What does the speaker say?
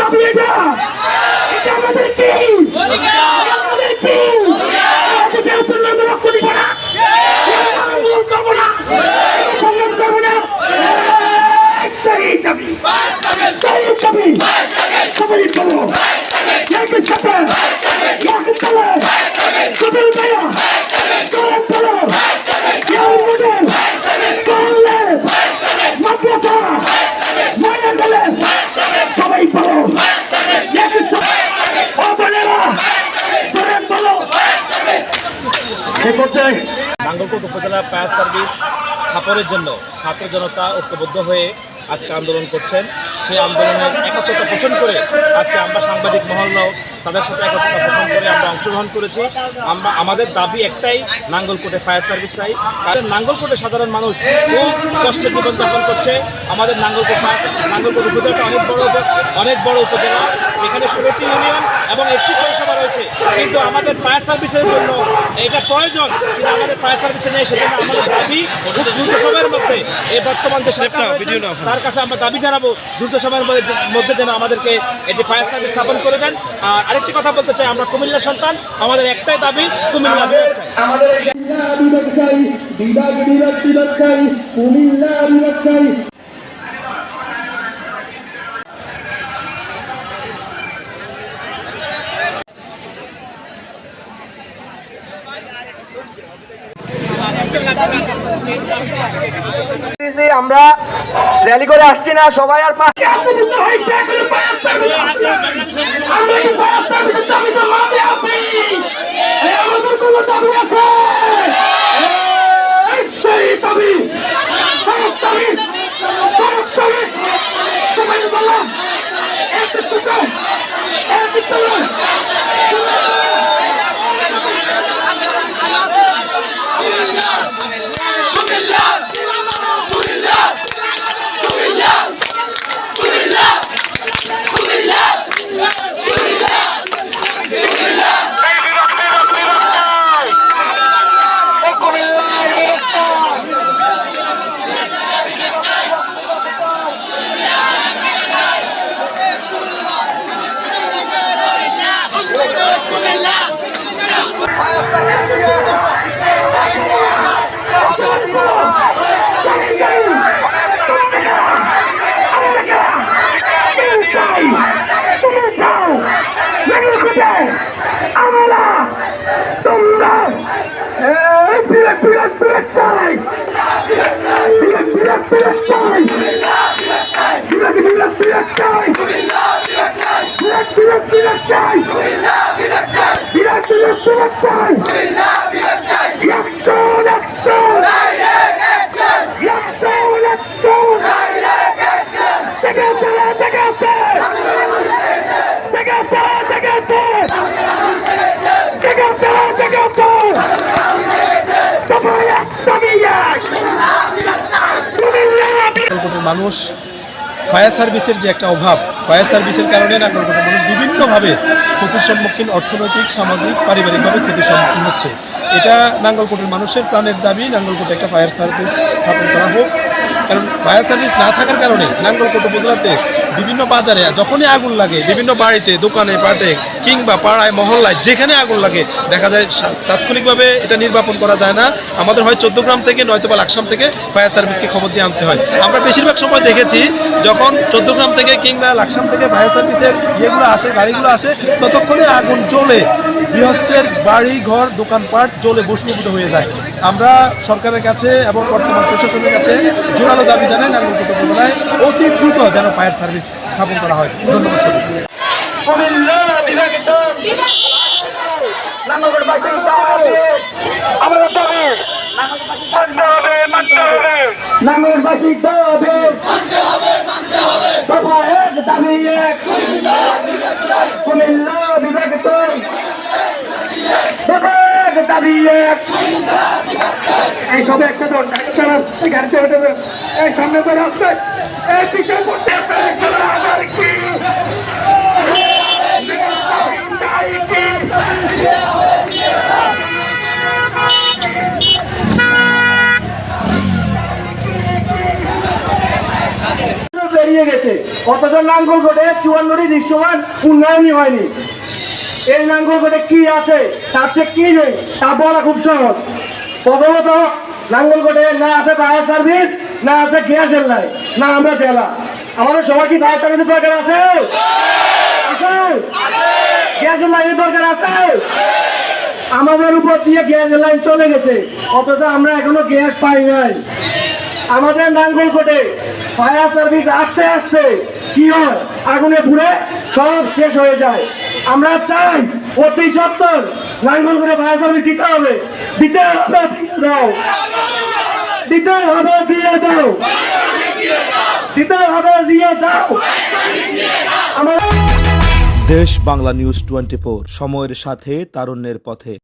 দাবি এটা। এটা আমাদের কি? আমাদের কি? অধিকারের জন্য আমরা রক্ত দিব না। আন্দোলন করব না। সংগ্রাম করব না। সেই দাবি সেই দাবি সবাই বলো। একই সাথে একই তলে সবাই বলো সবাই বলো ইয়ার মডেল কলেজ মাদ্রাসা মায়া কলেজ সবাই বলো একই সাথে ও বোনেরা সবাই বলো এ পর্যায়ে নাঙ্গলকোট উপজেলা ফায়ার সার্ভিস স্থাপনের জন্য ছাত্র জনতা ঐক্যবদ্ধ হয়ে আজকে আন্দোলন করছেন। সেই আন্দোলনের একত্রতা পোষণ করে আজকে আমরা সাংবাদিক মহল্লাও তাদের সাথে একত্রতা পোষণ করে আমরা অংশগ্রহণ করেছি। আমরা আমাদের দাবি একটাই নাঙ্গলকোটে ফায়ার সার্ভিস চাই। কারণ নাঙ্গলকোটে সাধারণ মানুষ খুব কষ্টে জীবনযাপন করছে। আমাদের নাঙ্গলকোট ফায়ার নাঙ্গলকোট উপজেলাটা অনেক বড় অনেক বড় উপজেলা। এখানে ষোলোটি ইউনিয়ন এবং একটি পৌরসভা রয়েছে। কিন্তু আমাদের ফায়ার সার্ভিসের জন্য এটা প্রয়োজন। কিন্তু আমাদের ফায়ার সার্ভিসে নেই সেজন্য আমাদের দাবি খুব দ্রুত সময়ের মধ্যে এই বর্তমান যে সরকার তার কাছে আমরা দাবি জানাব। দ্রুত সময়ের মধ্যে- মধ্যে যেন আমাদেরকে এটি ফায়ার সার্ভিস স্থাপন করে দেন। আর আরেকটি কথা বলতে চাই আমরা কুমিল্লার সন্তান আমাদের একটাই দাবি কুমিল্লা বিভাগ চাই। বিভাগ বিভাগ বিভাগ চাই কুমিল্লা বিভাগ চাই। আমরা র্যালি করে আসছি না সবাই আর আমাদের কোন দাবি আছে এই সেই দাবি সব দাবি সব দাবি সবাই বলো এক সুতো এক তলো তুমি চাও নাকি কোথায় আমরা তোমরা এই বিরাট বিরাট বিরাট চাই বিরাট বিরাট বিরাট চাই বিরাট বিরাট বিরাট চাই বিরাট বিরাট বিরাট চাই বিরাট বিরাট বিরাট চাই একশন একশন একশন একশন থেকে চলে থেকে থেকে চলে থেকে থেকে চলে থেকে সবাই এক সবাই এক কুমিল্লা নাঙ্গলকোটের মানুষ ফায়ার সার্ভিসের যে একটা অভাব, ফায়ার সার্ভিসের কারণে নাঙ্গলকোটের মানুষ বিভিন্নভাবে ক্ষতির সম্মুখীন, অর্থনৈতিক, সামাজিক, পারিবারিকভাবে ক্ষতির সম্মুখীন হচ্ছে। এটা নাঙ্গলকোটের মানুষের প্রাণের দাবি, নাঙ্গলকোটে একটা ফায়ার সার্ভিস স্থাপন করা হোক। কারণ ফায়ার সার্ভিস না থাকার কারণে নাঙ্গলকোট উপজেলাতে বিভিন্ন বাজারে যখনই আগুন লাগে, বিভিন্ন বাড়িতে, দোকানে, পাটে কিংবা পাড়ায়, মহল্লায় যেখানে আগুন লাগে, দেখা যায় তাৎক্ষণিকভাবে এটা নির্বাপন করা যায় না। আমাদের হয় চোদ্দগ্রাম থেকে, নয়তো বা লাকসাম থেকে ফায়ার সার্ভিসকে খবর দিয়ে আনতে হয়। আমরা বেশিরভাগ সময় দেখেছি, যখন চোদ্দগ্রাম থেকে কিংবা লাকসাম থেকে ফায়ার সার্ভিসের ইয়েগুলো আসে, গাড়িগুলো আসে, ততক্ষণে আগুন জ্বলে, গৃহস্থের বাড়ি, ঘর দোকানপাট জ্বলে ভস্মীভূত হয়ে যায়। আমরা সরকারের কাছে এবং বর্তমান প্রশাসনের কাছে জোরালো দাবি জানাই উপজেলায় অতি দ্রুত যেন ফায়ার সার্ভিস স্থাপন করা হয়। ধন্যবাদ সবাইকে। কুমিল্লা বিভাগের নামগড়বাসী দাবি এক এক এক এই এই সামনে করে আসছে। এই আবার কি? বেরিয়ে গেছে। অথচ নাঙ্গলকোটে চুয়ান্নটি দৃশ্যমান উন্নয়নই হয়নি। এই নাঙ্গলকোটে কি আছে, তার চেয়ে কি নেই, তা বলা খুব সহজ। প্রথমত নাঙ্গলকোটে না আছে ফায়ার সার্ভিস না আছে গ্যাসের লাইন না আমরা জেলা। আমাদের সবাই কি ফায়ার সার্ভিসের দরকার আছে? আছে। গ্যাসের লাইনের দরকার আছে। আমাদের উপর দিয়ে গ্যাসের লাইন চলে গেছে। অথচ আমরা এখনও গ্যাস পাই নাই। আমাদের নাঙ্গলকোটে ফায়ার সার্ভিস আসতে আসতে কি হয়? আগুনে পুড়ে সব শেষ হয়ে যায়। আমরা চাই অতি সত্তর নাঙ্গলকোটে ফায়ার সার্ভিস দিতে হবে। দিতে হবে। দাও। দিতে হবে, দিয়ে দাও। দিতে হবে, দিয়ে দাও। দেশ বাংলা নিউজ টোয়েন্টি সময়ের সাথে, তারুণ্যের পথে।